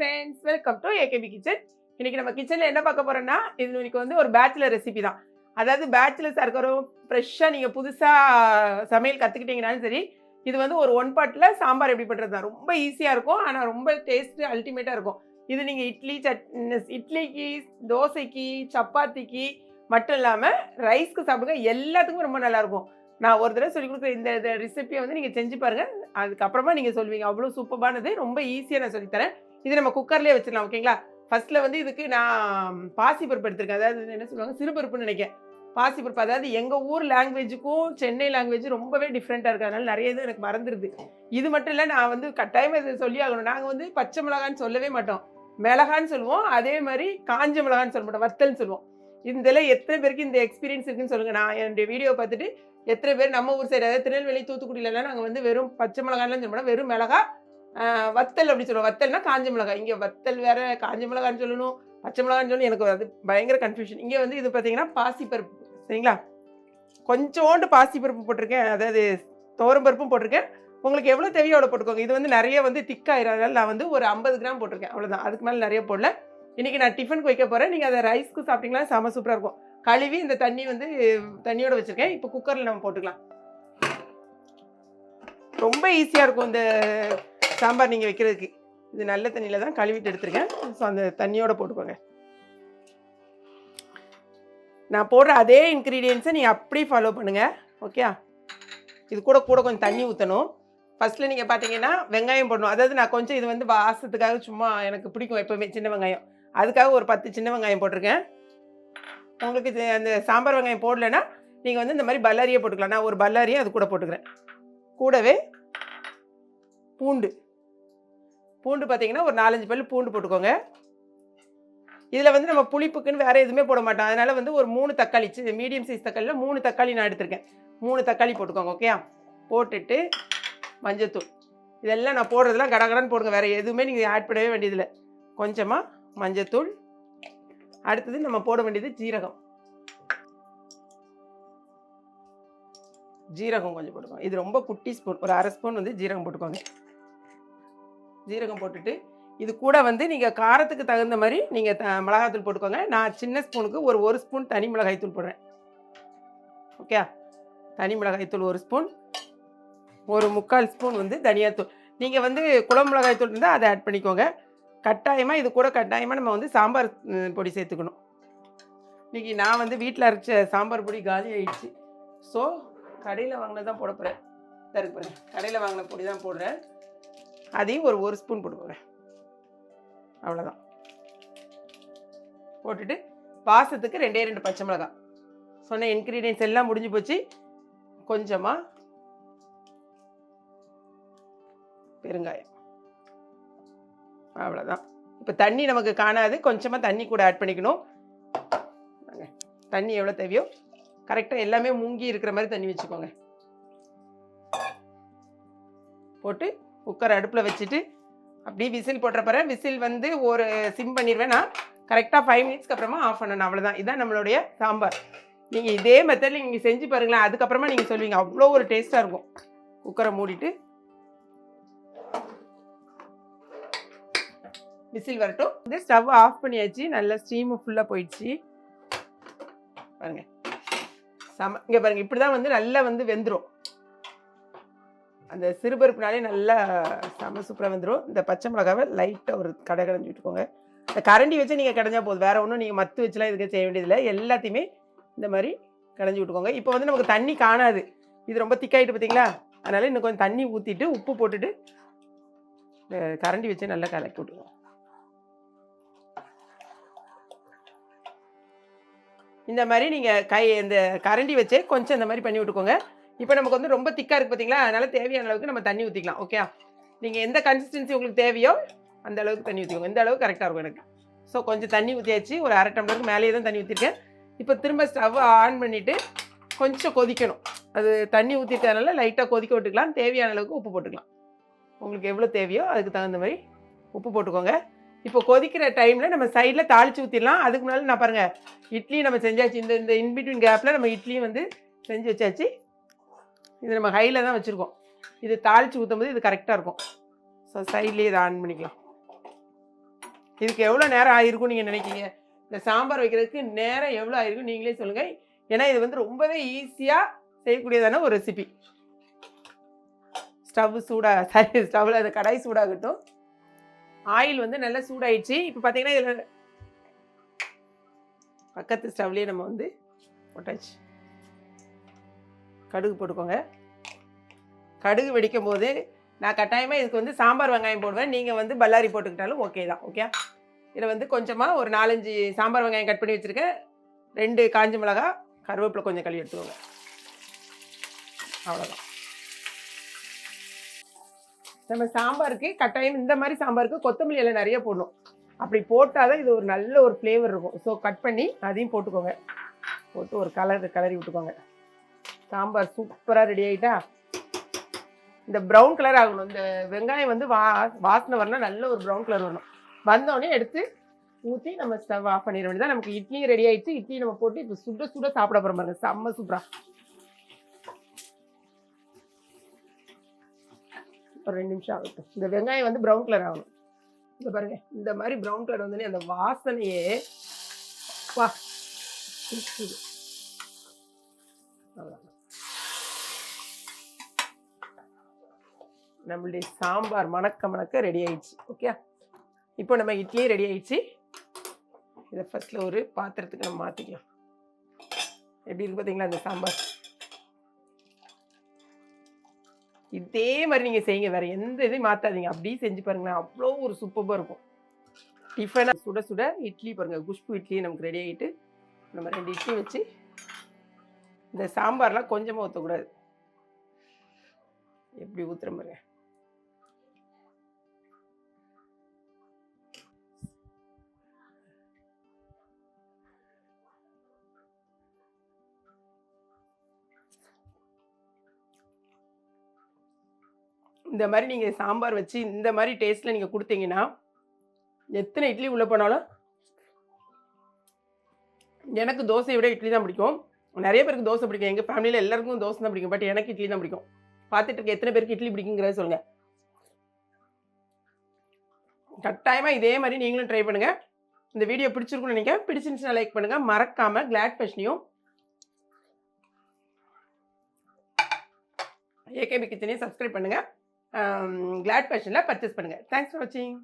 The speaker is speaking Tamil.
Friends welcome to AKP kitchen இன்னைக்கு நம்ம கிச்சனில் என்ன பார்க்க போகிறோம்னா இது இன்னைக்கு வந்து ஒரு பேச்சுலர் ரெசிபி தான். அதாவது பேச்சுலர்ஸாக இருக்கிறோம் ஃப்ரெஷ்ஷாக நீங்கள் புதுசாக சமையல் கற்றுக்கிட்டீங்கனாலும் சரி இது வந்து ஒரு ஒன் பாட்டில் சாம்பார் எப்படி பண்ணுறது தான். ரொம்ப ஈஸியாக இருக்கும் ஆனால் ரொம்ப டேஸ்ட்டு அல்டிமேட்டாக இருக்கும். இது நீங்கள் இட்லி சட் இட்லிக்கு தோசைக்கு சப்பாத்திக்கு மட்டும் இல்லாமல் ரைஸ்க்கு சாப்பிடுங்க எல்லாத்துக்கும் ரொம்ப நல்லாயிருக்கும் நான் ஒரு தடவை சொல்லி கொடுக்குற இந்த ரெசிபியை வந்து நீங்கள் செஞ்சு பாருங்கள் அதுக்கப்புறமா நீங்கள் சொல்வீங்க அவ்வளோ சூப்பரானது ரொம்ப ஈஸியாக நான் சொல்லித்தரேன் இது நம்ம குக்கர்லேயே வச்சிடலாம் ஓகேங்களா? ஃபர்ஸ்ட்டில் வந்து இதுக்கு நான் பாசிப்பருப்பு எடுத்திருக்கேன். அதாவது என்ன சொல்லுவாங்க? சிறுபருப்புன்னு நினைக்கிறேன். பாசிப்பருப்பு அதாவது எங்கள் ஊர் லாங்குவேஜுக்கும் சென்னை லாங்குவேஜ் ரொம்பவே டிஃப்ரெண்ட்டாக இருக்குது அதனால நிறைய இது எனக்கு மறந்துடுது இது மட்டும் இல்லை நான் வந்து கட்டாயம் இதை சொல்லி ஆகணும். நாங்கள் வந்து பச்சை மிளகான்னு சொல்லவே மாட்டோம். மிளகான்னு சொல்லுவோம். அதே மாதிரி காஞ்ச மிளகான்னு சொல்ல மாட்டோம். வத்தல்னு சொல்லுவோம். இதில் எத்தனை பேருக்கு இந்த எக்ஸ்பீரியன்ஸ் இருக்குன்னு சொல்லுங்கள் நான் என்னுடைய வீடியோ பார்த்துட்டு எத்தனை பேர் நம்ம ஊர் சைடு அதாவது திருநெல்வேலி தூத்துக்குடியிலலாம் நாங்கள் வந்து வெறும் பச்சை மிளகாலாம் சொல்ல மாட்டோம். வெறும் மிளகா வத்தல் அப்படி சொல்லுவோம். வத்தல்னா காஞ்ச மிளகாய். இங்கே வத்தல் வேற காஞ்ச மிளகான்னு சொல்லணும் பச்சை மிளகான்னு சொல்லணும். எனக்கு அது பயங்கர கன்ஃபியூஷன் இங்கே வந்து இது பார்த்தீங்கன்னா பாசிப்பருப்பு சரிங்களா? கொஞ்சோண்டு பாசிப்பருப்பு போட்டிருக்கேன். அதாவது பருப்பும் போட்டிருக்கேன். உங்களுக்கு எவ்வளோ தேவையோ அவ்வளோ போட்டுக்கோங்க. இது வந்து நிறைய வந்து திக்காயிரும் நான் வந்து ஒரு ஐம்பது கிராம் போட்டிருக்கேன். அவ்வளோதான் அதுக்கு மேலே நிறைய போடல. இன்றைக்கி நான் டிஃபனுக்கு வைக்க போகிறேன் நீங்கள் அதை ரைஸ்க்கு சாப்பிட்டீங்களா செம சூப்பராக இருக்கும். கழுவி இந்த தண்ணி வந்து தண்ணியோடு வச்சுருக்கேன். இப்போ குக்கரில் நம்ம போட்டுக்கலாம். ரொம்ப ஈஸியாக இருக்கும் இந்த சாம்பார் நீங்கள் வைக்கிறதுக்கு இது நல்ல தண்ணியில் தான் கழுவிட்டு எடுத்துருக்கேன். ஸோ அந்த தண்ணியோடு போட்டுக்கோங்க. நான் போடுற அதே இன்க்ரீடியன்ஸை நீங்கள் அப்படியே ஃபாலோ பண்ணுங்கள் ஓகே இது கூட கூட கொஞ்சம் தண்ணி ஊற்றணும் ஃபஸ்ட்டில் நீங்கள் பார்த்தீங்கன்னா வெங்காயம் போடணும். அதாவது நான் கொஞ்சம் இது வந்து வாசத்துக்காக சும்மா எனக்கு பிடிக்கும் எப்போவுமே சின்ன வெங்காயம். அதுக்காக ஒரு பத்து சின்ன வெங்காயம் போட்டிருக்கேன். உங்களுக்கு இது அந்த சாம்பார் வெங்காயம் போடலைன்னா நீங்கள் வந்து இந்த மாதிரி பல்லாரியே போட்டுக்கலாம். நான் ஒரு பல்லாரியை அது கூட போட்டுக்கிறேன். கூடவே பூண்டு. பூண்டு பார்த்தீங்கன்னா ஒரு நாலஞ்சு பல் பூண்டு போட்டுக்கோங்க. இதில் வந்து நம்ம புளிப்புக்குன்னு வேறு எதுவுமே போட மாட்டோம். அதனால் வந்து ஒரு மூணு தக்காளி மீடியம் சைஸ் தக்காளியில் மூணு தக்காளி நான் எடுத்திருக்கேன். மூணு தக்காளி போட்டுக்கோங்க ஓகேயா போட்டுட்டு மஞ்சத்தூள். இதெல்லாம் நான் போடுறதெல்லாம் கடகடன்னு போடுங்க. வேறு எதுவுமே நீங்கள் ஆட் பண்ணவே வேண்டியதில்லை. கொஞ்சமாக மஞ்சத்தூள். அடுத்தது நம்ம போட வேண்டியது ஜீரகம். ஜீரகம் கொஞ்சம் போட்டுக்கோங்க. இது ரொம்ப குட்டி ஸ்பூன் ஒரு அரை ஸ்பூன் வந்து ஜீரகம் போட்டுக்கோங்க. ஜீரகம் போட்டுட்டு இது கூட வந்து நீங்கள் காரத்துக்கு தகுந்த மாதிரி நீங்கள் த மிளகாத்தூள் போட்டுக்கோங்க. நான் சின்ன ஸ்பூனுக்கு ஒரு ஒரு ஸ்பூன் தனி மிளகாய் தூள் போடுறேன் ஓகே தனி மிளகாய் தூள் ஒரு ஸ்பூன். ஒரு முக்கால் ஸ்பூன் வந்து தனியாத்தூள். நீங்கள் வந்து குழம்பு மிளகாய் தூள் இருந்தால் அதை ஆட் பண்ணிக்கோங்க. கட்டாயமாக இது கூட கட்டாயமாக நம்ம வந்து சாம்பார் பொடி சேர்த்துக்கணும். இன்றைக்கி நான் வந்து வீட்டில் அரைச்ச சாம்பார் பொடி காலி ஆயிடுச்சு. ஸோ கடையில் வாங்கினது தான் போட போகிறேன் தருக்கு போகிறேன் கடையில் வாங்கின பொடி தான் போடுறேன். அதையும் ஒரு ஒரு ஸ்பூன் போட்டுக்கோங்க. அவ்வளோதான் போட்டுட்டு பாசத்துக்கு ரெண்டே ரெண்டு பச்சை மிளகாய். சொன்ன இன்க்ரீடியன்ஸ் எல்லாம் முடிஞ்சு போச்சு. கொஞ்சமாக பெருங்காயம். அவ்வளோதான் இப்போ தண்ணி நமக்கு காணாது. கொஞ்சமாக தண்ணி கூட ஆட் பண்ணிக்கணும். தண்ணி எவ்வளோ தேவையோ கரெக்டாக எல்லாமே முங்கி இருக்கிற மாதிரி தண்ணி வச்சுக்கோங்க. போட்டு குக்கர் அடுப்பில் வச்சுட்டு அப்படியே விசில் போட்டுறப்பற விசில் வந்து ஒரு சிம் பண்ணிடுவேன் நான். கரெக்டாக ஃபைவ் மினிட்ஸ்க்கு அப்புறமா ஆஃப் பண்ணணும். அவ்வளோதான் இதான் நம்மளுடைய சாம்பார். நீங்கள் இதே மெத்தடில் நீங்கள் செஞ்சு பாருங்களேன். அதுக்கப்புறமா நீங்கள் சொல்லுவீங்க. அவ்வளோ ஒரு டேஸ்ட்டாக இருக்கும். குக்கரை மூடிட்டு விசில் வரட்டும். இது ஸ்டவ் ஆஃப் பண்ணியாச்சு. நல்லா ஸ்டீமு ஃபுல்லாக போயிடுச்சு. பாருங்கள் சம இங்கே பாருங்கள் இப்படி தான் வந்து நல்லா வந்து வெந்துடும் அந்த சிறுபருப்புனாலே நல்லா செம சூப்பராக வந்துடும் இந்த பச்சை மிளகாவை லைட்டாக ஒரு கடை கடைஞ்சி விட்டுக்கோங்க. இந்த கரண்டி வச்சு நீங்கள் கடைஞ்சா போதும். வேறு ஒன்றும் நீங்கள் மத்து வச்சுலாம் இதுக்கு செய்ய வேண்டியதில்லை. எல்லாத்தையுமே இந்த மாதிரி கடைஞ்சி விட்டுக்கோங்க. இப்போ வந்து நமக்கு தண்ணி காணாது. இது ரொம்ப திக்காயிட்டு பார்த்தீங்களா அதனால் இன்னும் கொஞ்சம் தண்ணி ஊற்றிட்டு உப்பு போட்டுட்டு இந்த கரண்டி வச்சு நல்லா கலக்கி விட்டுக்கோங்க. இந்த மாதிரி நீங்கள் கை இந்த கரண்டி வச்சே கொஞ்சம் இந்த மாதிரி பண்ணி விட்டுக்கோங்க. இப்போ நமக்கு வந்து ரொம்ப திக்காக இருக்குது பார்த்தீங்களா அதனால் தேவையான அளவுக்கு நம்ம தண்ணி ஊற்றிக்கலாம் ஓகே நீங்கள் எந்த கன்சிஸ்டன்சி உங்களுக்கு தேவையோ அந்த அளவுக்கு தண்ணி ஊற்றிக்கோங்க இந்த அளவுக்கு கரெக்டாக இருக்கும் எனக்கு. ஸோ கொஞ்சம் தண்ணி ஊற்றியாச்சு ஒரு அரை டம்ளருக்கு மேலேயே தான் தண்ணி ஊற்றிருக்கேன் இப்போ திரும்ப ஸ்டவ் ஆன் பண்ணிவிட்டு கொஞ்சம் கொதிக்கணும். அது தண்ணி ஊற்றிட்டதுனால லைட்டாக கொதிக்க விட்டுக்கலாம். தேவையான அளவுக்கு உப்பு போட்டுக்கலாம். உங்களுக்கு எவ்வளோ தேவையோ அதுக்கு தகுந்த மாதிரி உப்பு போட்டுக்கோங்க. இப்போ கொதிக்கிற டைமில் நம்ம சைடில் தாளித்து ஊற்றிடலாம் அதுக்கு முன்னாடி நான் பாருங்கள் இட்லி நம்ம செஞ்சாச்சு. இந்த இந்த இன்பிட்வீன் கேப்பில் நம்ம இட்லியும் வந்து செஞ்சு வச்சாச்சு. இது நம்ம ஹையில் தான் வச்சுருக்கோம். இது தாளித்து ஊற்றும் போது இது கரெக்டாக இருக்கும். ஸோ சைட்லேயே இதை ஆன் பண்ணிக்கலாம். இதுக்கு எவ்வளோ நேரம் ஆகிருக்கும் நீங்கள் நினைக்கிங்க இந்த சாம்பார் வைக்கிறதுக்கு நேரம் எவ்வளோ ஆகிருக்கும் நீங்களே சொல்லுங்கள் ஏன்னா இது வந்து ரொம்பவே ஈஸியாக செய்யக்கூடியதான ஒரு ரெசிபி ஸ்டவ் சூடாக சாரி ஸ்டவ்வில் அது கடாய் சூடாகட்டும். ஆயில் வந்து நல்லா சூடாயிடுச்சு. இப்போ பார்த்தீங்கன்னா இதில் பக்கத்து ஸ்டவ்லேயே நம்ம வந்து போட்டாச்சு. கடுகு போட்டுக்கோங்க. கடுகு வெடிக்கும் போது நான் கட்டாயமாக இதுக்கு வந்து சாம்பார் வெங்காயம் போடுவேன். நீங்கள் வந்து பல்லாரி போட்டுக்கிட்டாலும் ஓகே தான் ஓகே இதில் வந்து கொஞ்சமாக ஒரு நாலஞ்சு சாம்பார் வெங்காயம் கட் பண்ணி வச்சுருக்கேன். ரெண்டு காஞ்ச மிளகா கருவேப்பிலை கொஞ்சம் கழுவி எடுத்துக்கோங்க. அவ்வளோதான் நம்ம சாம்பாருக்கு கட்டாயம் இந்த மாதிரி சாம்பாருக்கு கொத்தமல்லி எல்லாம் நிறைய போடணும். அப்படி போட்டால் தான் இது ஒரு நல்ல ஒரு ஃப்ளேவர் இருக்கும். ஸோ கட் பண்ணி அதையும் போட்டுக்கோங்க. போட்டு ஒரு கலர் கலரி விட்டுக்கோங்க. சாம்பார் சூப்பராக ரெடி ஆகிட்டா இந்த ப்ரௌன் கலர் ஆகணும். இந்த வெங்காயம் வந்து வா வாசனை வரணும் நல்ல ஒரு ப்ரௌன் கலர் வரணும். வந்தோடனே எடுத்து ஊற்றி நம்ம ஸ்டவ் ஆஃப் பண்ணிட வேண்டியதான் நமக்கு இட்லியும் ரெடி ஆயிடுச்சு. இட்லி நம்ம போட்டு இப்போ சுட சுட சாப்பிட போகிற பாருங்க. செம்ம சூப்பரா. ஒரு ரெண்டு நிமிஷம் ஆகட்டும். இந்த வெங்காயம் வந்து ப்ரௌன் கலர் ஆகணும். இந்த பாருங்க. இந்த மாதிரி ப்ரௌன் கலர் வந்தோடனே அந்த வாசனையே வா அவ்வளோதான் நம்மளுடைய சாம்பார் மணக்க மணக்க ரெடி ஆயிடுச்சு ஓகே இப்போ நம்ம இட்லியும் ரெடி ஆயிடுச்சு. இதை ஃபஸ்ட்டில் ஒரு பாத்திரத்துக்கு நம்ம மாற்றிக்கலாம் எப்படி இருக்கு பார்த்தீங்களா இந்த சாம்பார்? இதே மாதிரி நீங்கள் செய்யுங்க வேற எந்த இதையும் மாற்றாதீங்க அப்படியே செஞ்சு பாருங்களேன் அவ்வளோ ஒரு சூப்பராக இருக்கும். டிஃபனாக சுட சுட இட்லி பாருங்க குஷ்பு இட்லி நமக்கு ரெடி ஆகிட்டு நம்ம ரெண்டு இட்லி வச்சு இந்த சாம்பார்லாம் கொஞ்சமாக ஊற்றக்கூடாது எப்படி ஊற்றுற மாதிரி இந்த மாதிரி நீங்கள் சாம்பார் வச்சு இந்த மாதிரி டேஸ்ட்டில் நீங்கள் கொடுத்தீங்கன்னா எத்தனை இட்லி உள்ளே போனாலும் எனக்கு தோசையை விட இட்லி தான் பிடிக்கும். நிறைய பேருக்கு தோசை பிடிக்கும். எங்கள் ஃபேமிலியில் எல்லாருக்கும் தோசை தான் பிடிக்கும். பட் எனக்கு இட்லி தான் பிடிக்கும். பார்த்துட்டு இருக்க எத்தனை பேருக்கு இட்லி பிடிக்குங்கிறத சொல்லுங்கள் கட்டாயமாக இதே மாதிரி நீங்களும் ட்ரை பண்ணுங்கள் இந்த வீடியோ பிடிச்சிருக்குன்னு நினைக்கிறேன். பிடிச்சிருந்துச்சுன்னா லைக் பண்ணுங்கள் மறக்காமல் கிளாட் ஃபேஷனையும் ஏகேபி கிச்சனையும் சப்ஸ்கிரைப் பண்ணுங்கள் கிளாட் ஃபேஷனில் பர்ச்சேஸ் பண்ணுங்கள் தேங்க்ஸ் ஃபார் வாட்சிங்